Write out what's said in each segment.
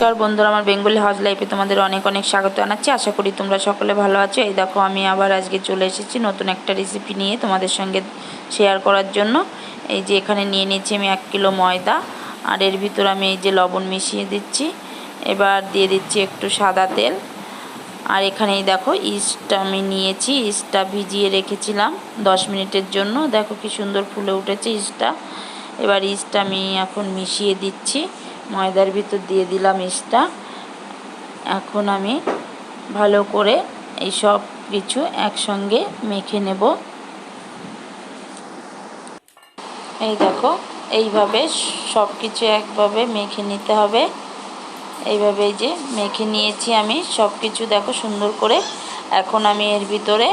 নমস্কার বন্ধুরা, আমার বেঙ্গলি হাউস লাইফে তোমাদের অনেক অনেক স্বাগত জানাচ্ছি। আশা করি তোমরা সকলে ভালো আছো। এই দেখো, আমি আবার আজকে চলে এসেছি নতুন একটা রেসিপি নিয়ে তোমাদের সঙ্গে শেয়ার করার জন্য। এই যে এখানে নিয়ে নিচ্ছি আমি এক কিলো ময়দা, আর এর ভিতর আমি এই যে লবণ মিশিয়ে দিচ্ছি। এবার দিয়ে দিচ্ছি একটু সাদা তেল। আর এখানেই দেখো, ইস্টটা আমি নিয়েছি, ইস্টটা ভিজিয়ে রেখেছিলাম দশ মিনিটের জন্য। দেখো কি সুন্দর ফুলে উঠেছে ইস্টটা। এবার ইস্টটা আমি এখন মিশিয়ে দিচ্ছি। ময়দার ভিতর দিয়ে দিলাম ইস্টটা। এখন আমি ভালো করে এই সব কিছু একসঙ্গে মেখে নেব। এই দেখো, এইভাবে সব কিছু একভাবে মেখে নিতে হবে। এইভাবে যে মেখে নিয়েছি আমি সব কিছু দেখো সুন্দর করে। এখন আমি এর ভিতরে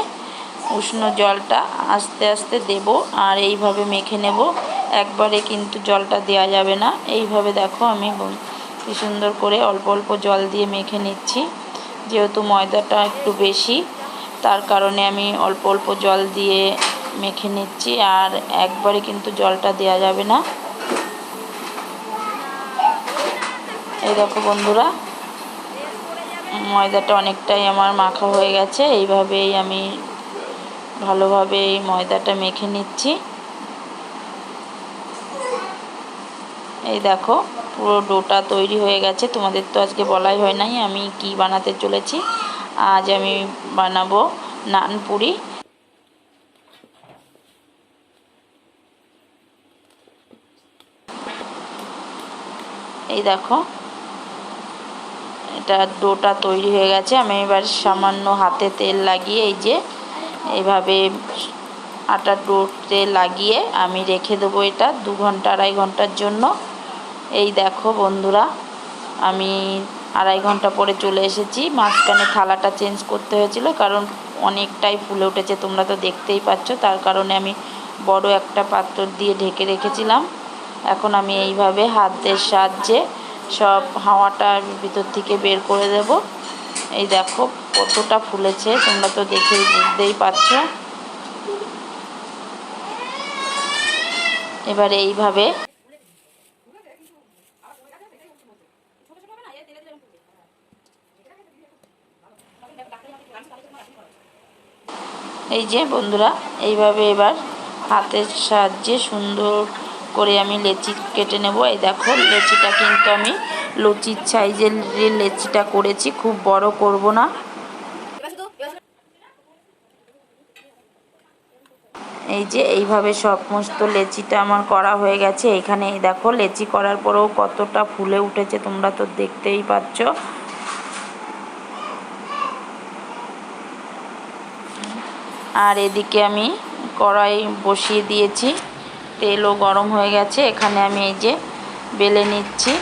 উষ্ণ জলটা আস্তে আস্তে দেব আর এইভাবে মেখে নেব। একবারে কিন্তু জলটা দেওয়া যাবে না। এইভাবে দেখো আমি কি সুন্দর করে অল্প অল্প জল দিয়ে মেখে নিচ্ছি। যেহেতু ময়দাটা একটু বেশি, তার কারণে আমি অল্প অল্প জল দিয়ে মেখে নিচ্ছি আর একবারে কিন্তু জলটা দেওয়া যাবে না। এই দেখো বন্ধুরা, ময়দাটা অনেকটাই আমার মাখা হয়ে গেছে। এইভাবেই আমি ভালোভাবে এই ময়দাটা মেখে নিচ্ছি। এই দেখো, পুরো ডোটা তৈরি হয়ে গেছে। তোমাদের তো আজকে বলাই হয় নাই আমি কি বানাতে চলেছি। আজ আমি বানাবো নান পুরি। এই দেখো, এটা ডোটা তৈরি হয়ে গেছে। আমি এবার সামান্য হাতে তেল লাগিয়ে এই যে এইভাবে আটার ডোতে লাগিয়ে আমি রেখে দেবো এটা দু ঘণ্টা, আড়াই ঘণ্টার জন্য। এই দেখো বন্ধুরা, আমি আড়াই ঘণ্টা পরে চলে এসেছি। মাঝখানে থালাটা চেঞ্জ করতে হয়েছিল, কারণ অনেকটাই ফুলে উঠেছে, তোমরা তো দেখতেই পাচ্ছ। তার কারণে আমি বড় একটা পাত্র দিয়ে ঢেকে রেখেছিলাম। এখন আমি এইভাবে হাতের সাহায্যে সব হাওয়াটা ভিতর থেকে বের করে দেব। এই দেখো কতটা ফুলেছে, তোমরা তো দেখেই বুঝতেই পারছ। এবারে এইভাবে। এই যে বন্ধুরা, এইভাবে এবার হাতের সাহায্যে সুন্দর করে আমি লেচি কেটে নেব। এই দেখো, লেচিটা কিন্তু আমি লুচির সাইজের লেচিটা করেছি, খুব বড় করব না। এই যে এইভাবে সমস্ত লেচিটা আমার করা হয়ে গেছে। এখানে দেখো, লেচি করার পরেও কতটা ফুলে উঠেছে, তোমরা তো দেখতেই পাচ্ছ। আর এদিকে আমি কড়াই বসিয়ে দিয়েছি। তেলও গরম হয়ে গেছে, এখানে আমি এই যে বেলে নিচ্ছি।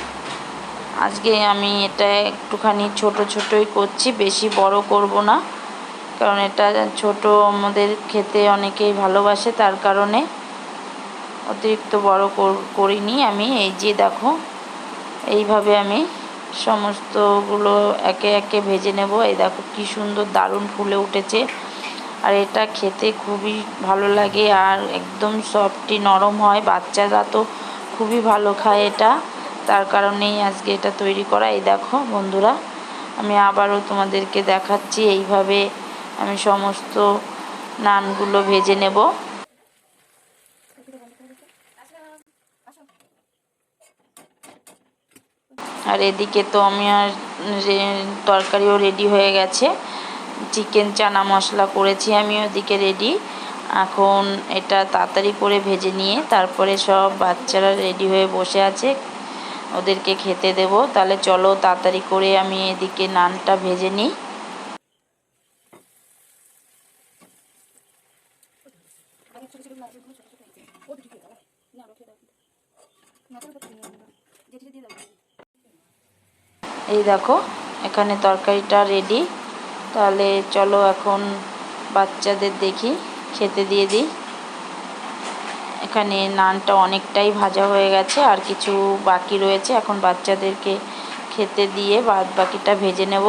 আজকে আমি এটা একটুখানি ছোট ছোটই করছি, বেশি বড় করব না। কারণ এটা ছোট আমাদের খেতে অনেকেই ভালোবাসে, তার কারণে অতিরিক্ত বড় করিনি আমি। এই যে দেখো, এইভাবে আমি সমস্তগুলো একে একে ভেজে নেব। এই দেখো কি সুন্দর দারুণ ফুলে উঠেছে। আর এটা খেতে খুবই ভালো লাগে আর একদম সফটি নরম হয়। বাচ্চারা তো খুবই ভালো খায় এটা। তার কারণেই আজকে এটা তৈরি করা। এই দেখো বন্ধুরা, আমি আবারও তোমাদেরকে দেখাচ্ছি এইভাবে আমি সমস্ত নানগুলো ভেজে নেব। আর এদিকে তো আমি আর তরকারিও রেডি হয়ে গেছে। চিকেন চানা মশলা করেছি আমি ওদিকে রেডি এখন এটা তাড়াতাড়ি করে ভেজে নিয়ে তারপরে সব বাচ্চারা রেডি হয়ে বসে আছে, ওদেরকে খেতে দেব। তাহলে চলো তাড়াতাড়ি করে আমি এদিকে নানটা ভেজে নিই। এই দেখো, এখানে তরকারিটা রেডি তাহলে চলো এখন বাচ্চাদের দেখি, খেতে দিয়ে দিই। এখানে নানটা অনেকটাই ভাজা হয়ে গেছে, আর কিছু বাকি রয়েছে। এখন বাচ্চাদেরকে খেতে দিয়ে বাদ বাকিটা ভেজে নেব।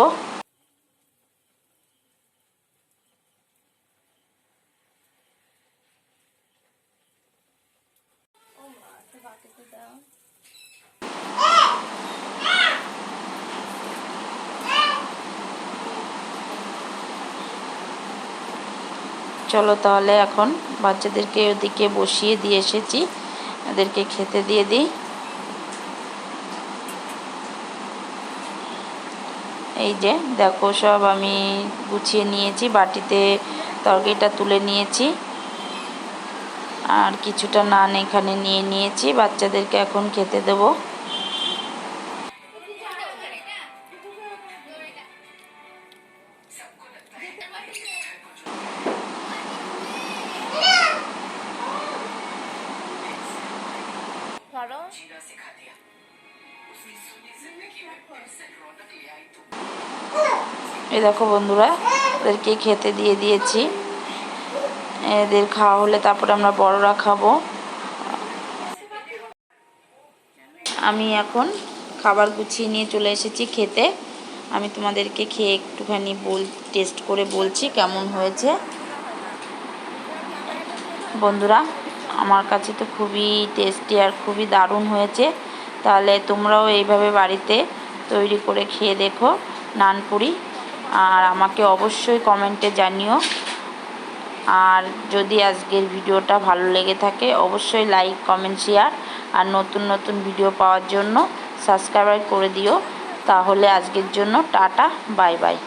চলো তাহলে এখন বাচ্চাদেরকে ওদিকে বসিয়ে দিয়ে এসেছি। ওদেরকে খেতে দিয়ে দিই। এই যে, দেখো সব আমি গুছিয়ে নিয়েছি, বাটিতে তরকারিটা তুলে নিয়েছি। আর কিছুটা নান এখানে নিয়ে নিয়েছি, বাচ্চাদেরকে এখন খেতে দেবো। এই দেখো বন্ধুরা, ওদেরকে খেতে দিয়ে দিয়েছি। এদের খাওয়া হলে তারপরে আমরা বড়রা খাব। আমি এখন খাবার গুছিয়ে নিয়ে চলে এসেছি খেতে। আমি তোমাদেরকে খেয়ে একটুখানি বল টেস্ট করে বলছি কেমন হয়েছে। বন্ধুরা, আমার কাছে তো খুবই টেস্টি আর খুবই দারুণ হয়েছে। তাহলে তোমরাও এইভাবে বাড়িতে তৈরি করে খেয়ে দেখো নানপুরি। আর আমাকে অবশ্যই কমেন্টে জানিও। আর যদি আজকের ভিডিওটা ভালো লেগে থাকে, অবশ্যই লাইক কমেন্ট শেয়ার আর নতুন নতুন ভিডিও পাওয়ার জন্য সাবস্ক্রাইব করে দিও। তাহলে আজকের জন্য টাটা বাই বাই